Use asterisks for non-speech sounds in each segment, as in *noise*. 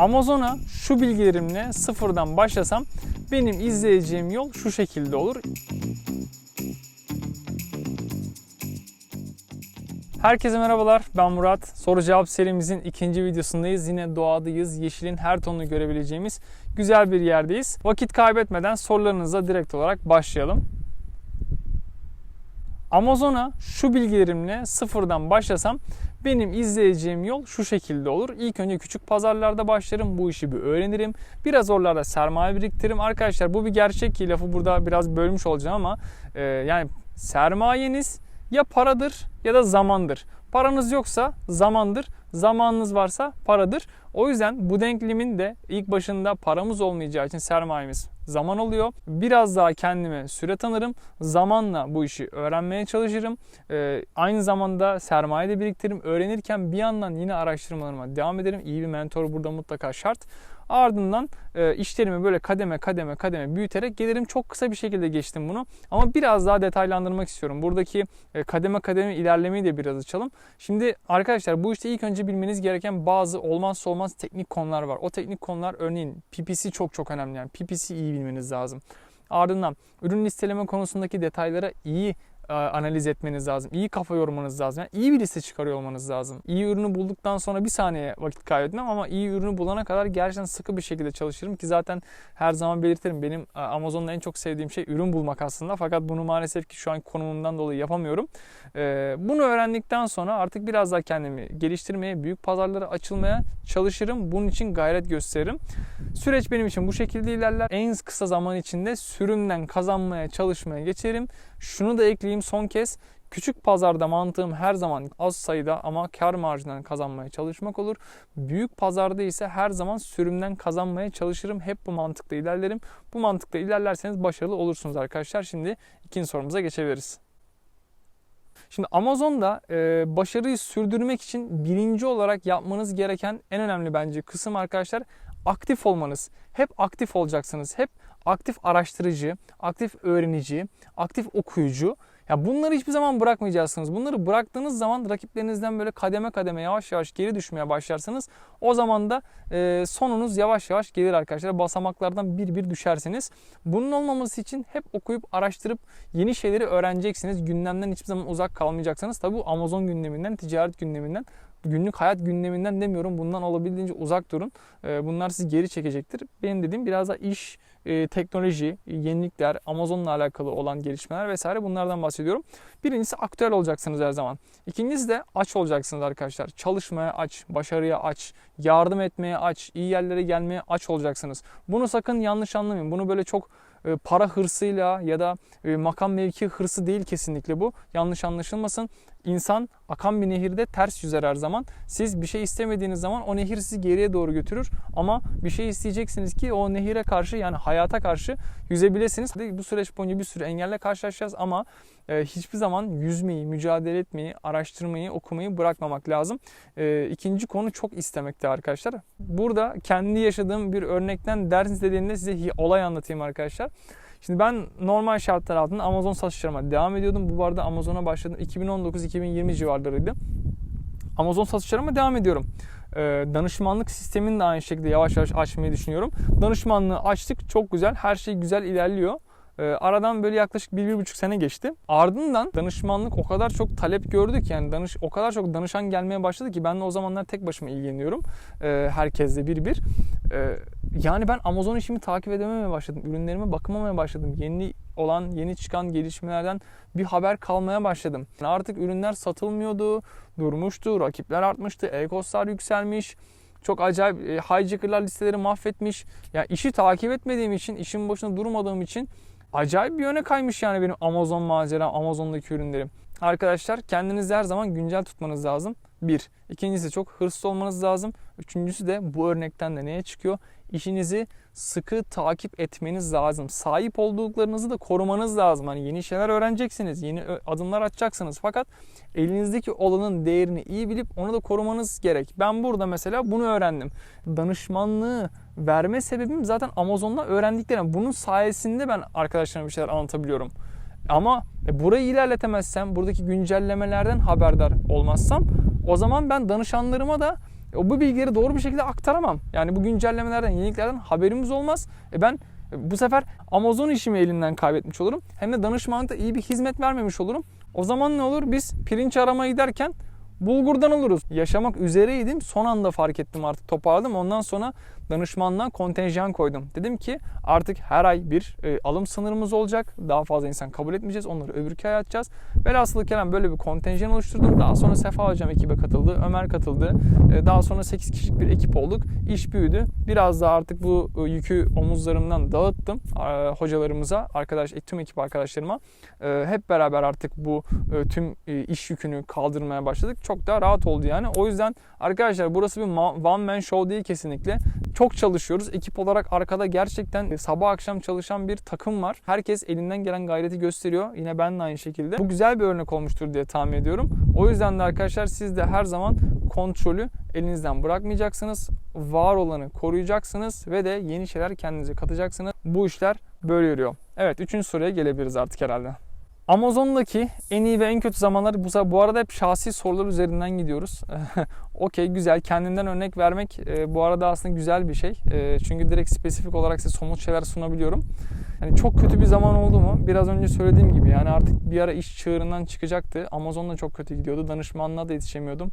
Amazon'a şu bilgilerimle sıfırdan başlasam benim izleyeceğim yol şu şekilde olur. Herkese merhabalar. Ben Murat. Soru cevap serimizin ikinci videosundayız. Yine doğadayız. Yeşilin her tonunu görebileceğimiz güzel bir yerdeyiz. Vakit kaybetmeden sorularınıza direkt olarak başlayalım. Amazon'a şu bilgilerimle sıfırdan başlasam benim izleyeceğim yol şu şekilde olur. İlk önce küçük pazarlarda başlarım. Bu işi bir öğrenirim. Biraz oralarda sermaye biriktiririm. Arkadaşlar bu bir gerçek ki lafı burada biraz bölmüş olacağım ama e, yani sermayeniz ya paradır ya da zamandır. Paranız yoksa zamandır, zamanınız varsa paradır. O yüzden bu denklemin de ilk başında paramız olmayacağı için sermayemiz zaman oluyor. Biraz daha kendime süre tanırım. Zamanla bu işi öğrenmeye çalışırım. Ee, aynı zamanda sermaye de biriktiririm. Öğrenirken bir yandan yine araştırmalarıma devam ederim. İyi bir mentor burada mutlaka şart. Ardından e, işlerimi böyle kademe kademe kademe büyüterek gelirim. Çok kısa bir şekilde geçtim bunu. Ama biraz daha detaylandırmak istiyorum. Buradaki e, kademe kademe ilerlemeyi de biraz açalım. Şimdi arkadaşlar bu işte ilk önce bilmeniz gereken bazı olmazsa olmaz teknik konular var. O teknik konular örneğin PPC çok çok önemli. Yani PPC iyi bilmeniz lazım. Ardından ürün listeleme konusundaki detaylara iyi analiz etmeniz lazım. İyi kafa yormanız lazım. Yani iyi bir liste çıkarıyor olmanız lazım. İyi ürünü bulduktan sonra bir saniye vakit kaybetmem ama iyi ürünü bulana kadar gerçekten sıkı bir şekilde çalışırım ki zaten her zaman belirtirim. Benim Amazon'da en çok sevdiğim şey ürün bulmak aslında. Fakat bunu maalesef ki şu an konumumdan dolayı yapamıyorum. Bunu öğrendikten sonra artık biraz daha kendimi geliştirmeye, büyük pazarlara açılmaya çalışırım. Bunun için gayret gösteririm. Süreç benim için bu şekilde ilerler. En kısa zaman içinde sürümden kazanmaya çalışmaya geçerim. Şunu da ekleyeyim son kez. Küçük pazarda mantığım her zaman az sayıda ama kar marjından kazanmaya çalışmak olur. Büyük pazarda ise her zaman sürümden kazanmaya çalışırım. Hep bu mantıkla ilerlerim. Bu mantıkla ilerlerseniz başarılı olursunuz arkadaşlar. Şimdi ikinci sorumuza geçebiliriz. Şimdi Amazon'da e, başarıyı sürdürmek için birinci olarak yapmanız gereken en önemli bence kısım arkadaşlar aktif olmanız. Hep aktif olacaksınız. Hep aktif araştırıcı, aktif öğrenici, aktif okuyucu. Ya bunları hiçbir zaman bırakmayacaksınız. Bunları bıraktığınız zaman rakiplerinizden böyle kademe kademe yavaş yavaş geri düşmeye başlarsınız. O zaman da e, sonunuz yavaş yavaş gelir arkadaşlar. Basamaklardan bir bir düşersiniz. Bunun olmaması için hep okuyup araştırıp yeni şeyleri öğreneceksiniz. Gündemden hiçbir zaman uzak kalmayacaksınız. Tabi bu Amazon gündeminden, ticaret gündeminden günlük hayat gündeminden demiyorum. Bundan olabildiğince uzak durun. Ee, Bunlar sizi geri çekecektir. Benim dediğim biraz da iş, e, teknoloji, yenilikler, Amazon'la alakalı olan gelişmeler vesaire bunlardan bahsediyorum. Birincisi aktüel olacaksınız her zaman. İkincisi de aç olacaksınız arkadaşlar. Çalışmaya aç, başarıya aç, yardım etmeye aç, iyi yerlere gelmeye aç olacaksınız. Bunu sakın yanlış anlamayın. Bunu böyle çok e, para hırsıyla ya da e, makam mevki hırsı değil kesinlikle bu. Yanlış anlaşılmasın. İnsan akan bir nehirde ters yüzer her zaman. Siz bir şey istemediğiniz zaman o nehir sizi geriye doğru götürür. Ama bir şey isteyeceksiniz ki o nehire karşı yani hayata karşı yüzebilirsiniz. Bu süreç boyunca bir sürü engelle karşılaşacağız ama e, hiçbir zaman yüzmeyi, mücadele etmeyi, araştırmayı, okumayı bırakmamak lazım. E, ikinci konu çok istemekte arkadaşlar. Burada kendi yaşadığım bir örnekten ders istediğinde size olay anlatayım arkadaşlar. Şimdi ben normal şartlar altında Amazon satışlarıma devam ediyordum. Bu arada Amazon'a başladım 2019-2020 civarlarıydı. Amazon satışlarıma devam ediyorum. Ee, danışmanlık sistemini de aynı şekilde yavaş yavaş açmayı düşünüyorum. Danışmanlığı açtık çok güzel her şey güzel ilerliyor. Ee, aradan böyle yaklaşık bir, bir buçuk sene geçti. Ardından danışmanlık o kadar çok talep gördük yani danış o kadar çok danışan gelmeye başladı ki ben de o zamanlar tek başıma ilgileniyorum. Ee, herkesle bir bir. Ee, yani ben Amazon işimi takip edememeye başladım. Ürünlerime bakamamaya başladım. Yeni olan, yeni çıkan gelişmelerden bir haber kalmaya başladım. Artık ürünler satılmıyordu, durmuştu, rakipler artmıştı, e-kostlar yükselmiş. Çok acayip e, hijackerlar listeleri mahvetmiş. Ya yani işi takip etmediğim için, işin başında durmadığım için acayip bir yöne kaymış yani benim Amazon maceram, Amazon'daki ürünlerim. Arkadaşlar kendinizi her zaman güncel tutmanız lazım. Bir. İkincisi çok hırslı olmanız lazım. Üçüncüsü de bu örnekten de neye çıkıyor? İşinizi sıkı takip etmeniz lazım. Sahip olduklarınızı da korumanız lazım. Hani yeni şeyler öğreneceksiniz, yeni adımlar atacaksınız. Fakat elinizdeki olanın değerini iyi bilip onu da korumanız gerek. Ben burada mesela bunu öğrendim. Danışmanlığı verme sebebim zaten Amazon'da öğrendiklerim. Bunun sayesinde ben arkadaşlarıma bir şeyler anlatabiliyorum. Ama e, burayı ilerletemezsem, buradaki güncellemelerden haberdar olmazsam o zaman ben danışanlarıma da o bu bilgileri doğru bir şekilde aktaramam. Yani bu güncellemelerden, yeniliklerden haberimiz olmaz. E ben e, bu sefer Amazon işimi elimden kaybetmiş olurum. Hem de danışmanlıkta iyi bir hizmet vermemiş olurum. O zaman ne olur? Biz pirinç aramaya giderken bulgurdan oluruz. Yaşamak üzereydim. Son anda fark ettim artık toparladım. Ondan sonra danışmanlığa kontenjan koydum. Dedim ki artık her ay bir e, alım sınırımız olacak. Daha fazla insan kabul etmeyeceğiz. Onları öbürkü ay atacağız. Velhasılı kelam böyle bir kontenjan oluşturdum. Daha sonra Sefa Hocam ekibe katıldı. Ömer katıldı. E, daha sonra 8 kişilik bir ekip olduk. İş büyüdü. Biraz da artık bu e, yükü omuzlarımdan dağıttım e, hocalarımıza, arkadaş tüm ekip arkadaşlarıma. E, hep beraber artık bu e, tüm e, iş yükünü kaldırmaya başladık. Çok daha rahat oldu yani. O yüzden arkadaşlar burası bir one man show değil kesinlikle. Çok çalışıyoruz. Ekip olarak arkada gerçekten sabah akşam çalışan bir takım var. Herkes elinden gelen gayreti gösteriyor. Yine ben de aynı şekilde. Bu güzel bir örnek olmuştur diye tahmin ediyorum. O yüzden de arkadaşlar siz de her zaman kontrolü elinizden bırakmayacaksınız. Var olanı koruyacaksınız ve de yeni şeyler kendinize katacaksınız. Bu işler böyle yürüyor. Evet üçüncü soruya gelebiliriz artık herhalde. Amazon'daki en iyi ve en kötü zamanları bu, bu arada hep şahsi sorular üzerinden gidiyoruz. *laughs* Okey güzel kendimden örnek vermek e, bu arada aslında güzel bir şey. E, çünkü direkt spesifik olarak size somut şeyler sunabiliyorum. Yani çok kötü bir zaman oldu mu? Biraz önce söylediğim gibi yani artık bir ara iş çığırından çıkacaktı. Amazon'da çok kötü gidiyordu. Danışmanlığa da yetişemiyordum.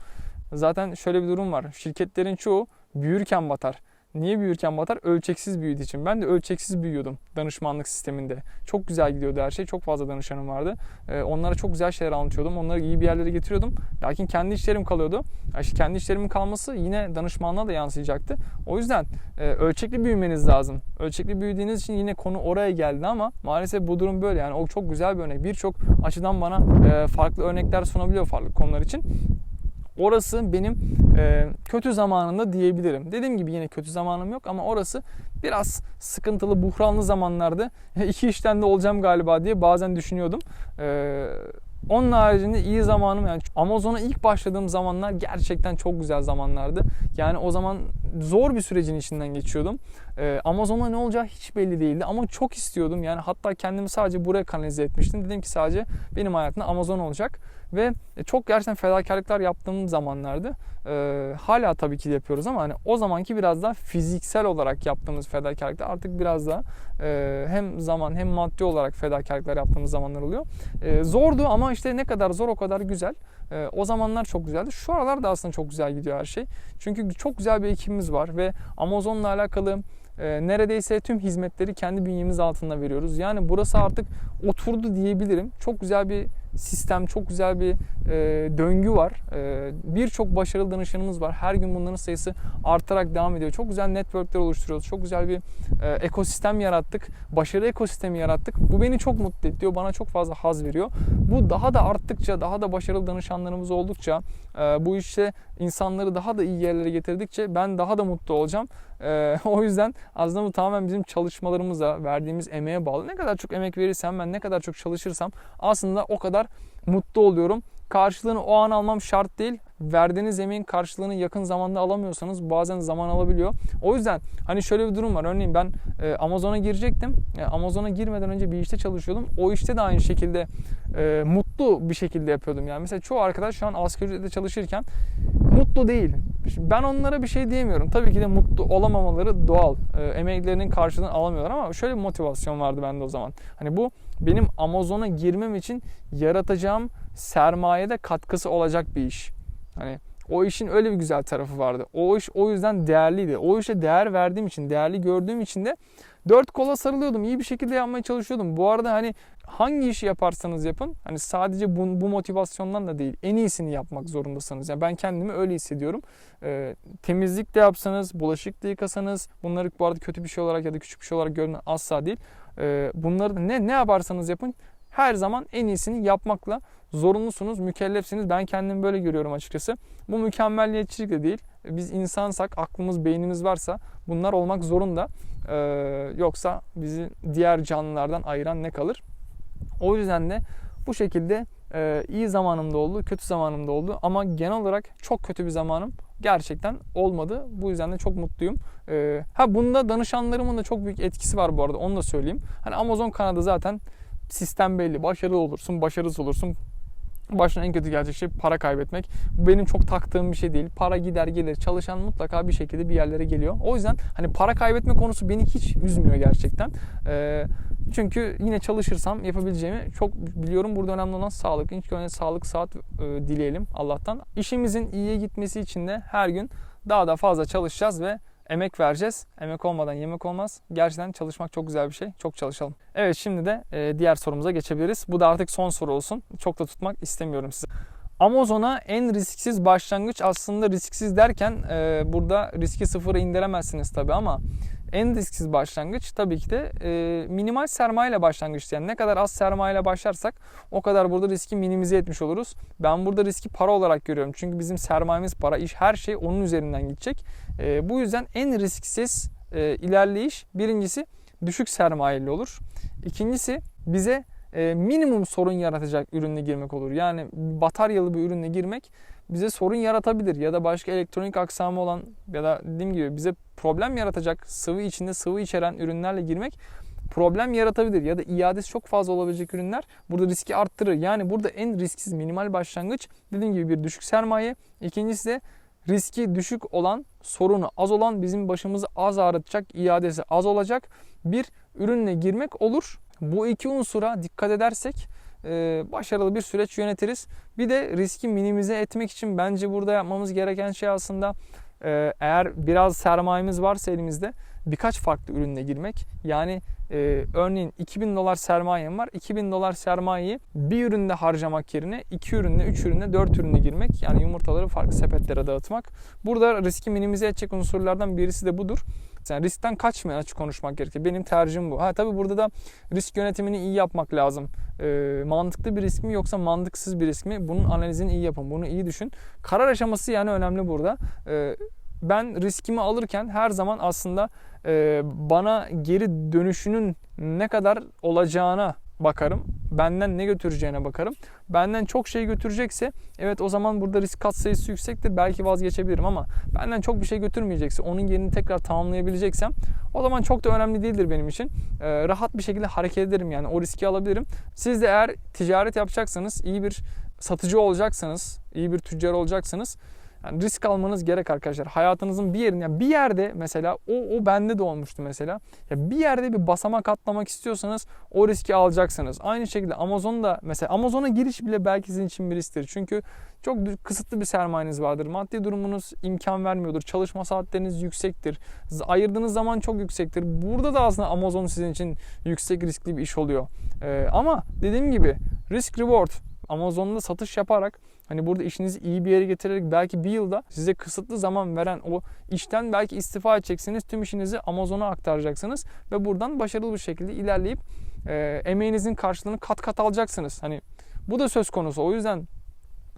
Zaten şöyle bir durum var. Şirketlerin çoğu büyürken batar. Niye büyürken batar? Ölçeksiz büyüdüğü için. Ben de ölçeksiz büyüyordum danışmanlık sisteminde. Çok güzel gidiyordu her şey. Çok fazla danışanım vardı. Ee, onlara çok güzel şeyler anlatıyordum. Onları iyi bir yerlere getiriyordum. Lakin kendi işlerim kalıyordu. İşte kendi işlerimin kalması yine danışmanlığa da yansıyacaktı. O yüzden e, ölçekli büyümeniz lazım. Ölçekli büyüdüğünüz için yine konu oraya geldi ama maalesef bu durum böyle. Yani o çok güzel bir örnek. Birçok açıdan bana e, farklı örnekler sunabiliyor farklı konular için. Orası benim e, kötü zamanında diyebilirim. Dediğim gibi yine kötü zamanım yok ama orası biraz sıkıntılı, buhranlı zamanlarda *laughs* iki işten de olacağım galiba diye bazen düşünüyordum. E, onun haricinde iyi zamanım yani Amazon'a ilk başladığım zamanlar gerçekten çok güzel zamanlardı. Yani o zaman zor bir sürecin içinden geçiyordum. Ee, Amazon'a ne olacağı hiç belli değildi ama çok istiyordum. Yani hatta kendimi sadece buraya kanalize etmiştim. Dedim ki sadece benim hayatımda Amazon olacak. Ve çok gerçekten fedakarlıklar yaptığım zamanlardı. Ee, hala tabii ki yapıyoruz ama hani o zamanki biraz daha fiziksel olarak yaptığımız fedakarlıklar artık biraz daha e, hem zaman hem maddi olarak fedakarlıklar yaptığımız zamanlar oluyor. E, zordu ama işte ne kadar zor o kadar güzel. E, o zamanlar çok güzeldi. Şu aralar da aslında çok güzel gidiyor her şey. Çünkü çok güzel bir ekibimiz var ve Amazon'la alakalı e, neredeyse tüm hizmetleri kendi bünyemiz altında veriyoruz. Yani burası artık oturdu diyebilirim. Çok güzel bir sistem, çok güzel bir e, döngü var. E, Birçok başarılı danışanımız var. Her gün bunların sayısı artarak devam ediyor. Çok güzel networkler oluşturuyoruz. Çok güzel bir e, ekosistem yarattık. Başarı ekosistemi yarattık. Bu beni çok mutlu ediyor. Bana çok fazla haz veriyor. Bu daha da arttıkça, daha da başarılı danışanlarımız oldukça, e, bu işte insanları daha da iyi yerlere getirdikçe ben daha da mutlu olacağım. E, *laughs* o yüzden aslında bu tamamen bizim çalışmalarımıza, verdiğimiz emeğe bağlı. Ne kadar çok emek verirsem ben, ne kadar çok çalışırsam aslında o kadar mutlu oluyorum. Karşılığını o an almam şart değil. Verdiğiniz emeğin karşılığını yakın zamanda alamıyorsanız bazen zaman alabiliyor. O yüzden hani şöyle bir durum var. Örneğin ben e, Amazon'a girecektim. E, Amazon'a girmeden önce bir işte çalışıyordum. O işte de aynı şekilde e, mutlu bir şekilde yapıyordum. Yani mesela çoğu arkadaş şu an asgari ücretle çalışırken mutlu değil. Ben onlara bir şey diyemiyorum. Tabii ki de mutlu olamamaları doğal. E, emeklerinin karşılığını alamıyorlar ama şöyle bir motivasyon vardı bende o zaman. Hani bu benim Amazon'a girmem için yaratacağım sermayede katkısı olacak bir iş. Hani o işin öyle bir güzel tarafı vardı. O iş o yüzden değerliydi. O işe değer verdiğim için, değerli gördüğüm için de dört kola sarılıyordum. İyi bir şekilde yapmaya çalışıyordum. Bu arada hani hangi işi yaparsanız yapın hani sadece bu, bu motivasyondan da değil en iyisini yapmak zorundasınız. Yani ben kendimi öyle hissediyorum. Ee, temizlik de yapsanız, bulaşık da yıkasanız bunları bu arada kötü bir şey olarak ya da küçük bir şey olarak görünen asla değil. Ee, bunları ne ne yaparsanız yapın her zaman en iyisini yapmakla zorunlusunuz, mükellefsiniz. Ben kendimi böyle görüyorum açıkçası. Bu mükemmelliyetçilik de değil. Biz insansak, aklımız, beynimiz varsa bunlar olmak zorunda. Ee, yoksa bizi diğer canlılardan ayıran ne kalır? O yüzden de bu şekilde e, iyi zamanımda oldu, kötü zamanımda oldu. Ama genel olarak çok kötü bir zamanım gerçekten olmadı. Bu yüzden de çok mutluyum. E, ha bunda danışanlarımın da çok büyük etkisi var bu arada. Onu da söyleyeyim. Hani Amazon kanadı zaten sistem belli. Başarılı olursun, başarısız olursun. Başına en kötü gelecek şey para kaybetmek. Bu benim çok taktığım bir şey değil. Para gider gelir. Çalışan mutlaka bir şekilde bir yerlere geliyor. O yüzden hani para kaybetme konusu beni hiç üzmüyor gerçekten. Ee, çünkü yine çalışırsam yapabileceğimi çok biliyorum. Burada önemli olan sağlık. İlk önce sağlık saat e, dileyelim Allah'tan. İşimizin iyiye gitmesi için de her gün daha da fazla çalışacağız ve emek vereceğiz. Emek olmadan yemek olmaz. Gerçekten çalışmak çok güzel bir şey. Çok çalışalım. Evet şimdi de diğer sorumuza geçebiliriz. Bu da artık son soru olsun. Çok da tutmak istemiyorum sizi. Amazon'a en risksiz başlangıç aslında risksiz derken e, burada riski sıfıra indiremezsiniz tabi ama en risksiz başlangıç tabii ki de e, minimal sermaye ile başlangıç. Yani ne kadar az sermaye ile başlarsak o kadar burada riski minimize etmiş oluruz. Ben burada riski para olarak görüyorum. Çünkü bizim sermayemiz para, iş her şey onun üzerinden gidecek. E, bu yüzden en risksiz e, ilerleyiş birincisi düşük sermayeli olur. İkincisi bize e, minimum sorun yaratacak ürünle girmek olur. Yani bataryalı bir ürünle girmek bize sorun yaratabilir ya da başka elektronik aksamı olan ya da dediğim gibi bize problem yaratacak sıvı içinde sıvı içeren ürünlerle girmek problem yaratabilir ya da iadesi çok fazla olabilecek ürünler burada riski arttırır. Yani burada en risksiz minimal başlangıç dediğim gibi bir düşük sermaye. İkincisi de riski düşük olan, sorunu az olan, bizim başımızı az ağrıtacak, iadesi az olacak bir ürünle girmek olur. Bu iki unsura dikkat edersek e, başarılı bir süreç yönetiriz. Bir de riski minimize etmek için bence burada yapmamız gereken şey aslında e, eğer biraz sermayemiz varsa elimizde birkaç farklı ürünle girmek. Yani e, örneğin 2000 dolar sermayem var. 2000 dolar sermayeyi bir üründe harcamak yerine 2 ürünle, 3 ürünle, 4 ürünle girmek. Yani yumurtaları farklı sepetlere dağıtmak. Burada riski minimize edecek unsurlardan birisi de budur. Yani riskten kaçmayan açık konuşmak gerekir. Benim tercihim bu. Ha tabii burada da risk yönetimini iyi yapmak lazım. E, mantıklı bir risk mi yoksa mantıksız bir risk mi? Bunun analizini iyi yapın. Bunu iyi düşün. Karar aşaması yani önemli burada. E, ben riskimi alırken her zaman aslında e, bana geri dönüşünün ne kadar olacağına bakarım. Benden ne götüreceğine bakarım. Benden çok şey götürecekse evet o zaman burada risk kat sayısı yüksektir. Belki vazgeçebilirim ama benden çok bir şey götürmeyecekse onun yerini tekrar tamamlayabileceksem o zaman çok da önemli değildir benim için. Ee, rahat bir şekilde hareket ederim yani o riski alabilirim. Siz de eğer ticaret yapacaksanız iyi bir satıcı olacaksanız, iyi bir tüccar olacaksanız yani risk almanız gerek arkadaşlar. Hayatınızın bir yerinde, yani bir yerde mesela o, o bende de olmuştu mesela. Ya bir yerde bir basamak atlamak istiyorsanız o riski alacaksınız. Aynı şekilde Amazon'da mesela Amazon'a giriş bile belki sizin için bir risktir. Çünkü çok kısıtlı bir sermayeniz vardır. Maddi durumunuz imkan vermiyordur. Çalışma saatleriniz yüksektir. Ayırdığınız zaman çok yüksektir. Burada da aslında Amazon sizin için yüksek riskli bir iş oluyor. Ee, ama dediğim gibi risk reward Amazon'da satış yaparak hani burada işinizi iyi bir yere getirerek belki bir yılda size kısıtlı zaman veren o işten belki istifa edeceksiniz. Tüm işinizi Amazon'a aktaracaksınız ve buradan başarılı bir şekilde ilerleyip e, emeğinizin karşılığını kat kat alacaksınız. Hani bu da söz konusu. O yüzden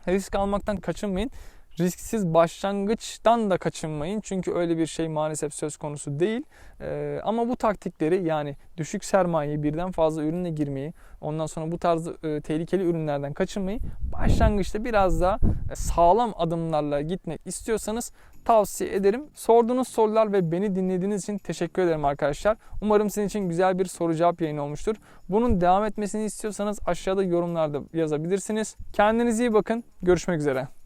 risk almaktan kaçınmayın risksiz başlangıçtan da kaçınmayın. Çünkü öyle bir şey maalesef söz konusu değil. Ee, ama bu taktikleri yani düşük sermayeyi birden fazla ürünle girmeyi ondan sonra bu tarz e, tehlikeli ürünlerden kaçınmayı başlangıçta biraz daha e, sağlam adımlarla gitmek istiyorsanız tavsiye ederim. Sorduğunuz sorular ve beni dinlediğiniz için teşekkür ederim arkadaşlar. Umarım sizin için güzel bir soru cevap yayını olmuştur. Bunun devam etmesini istiyorsanız aşağıda yorumlarda yazabilirsiniz. Kendinize iyi bakın. Görüşmek üzere.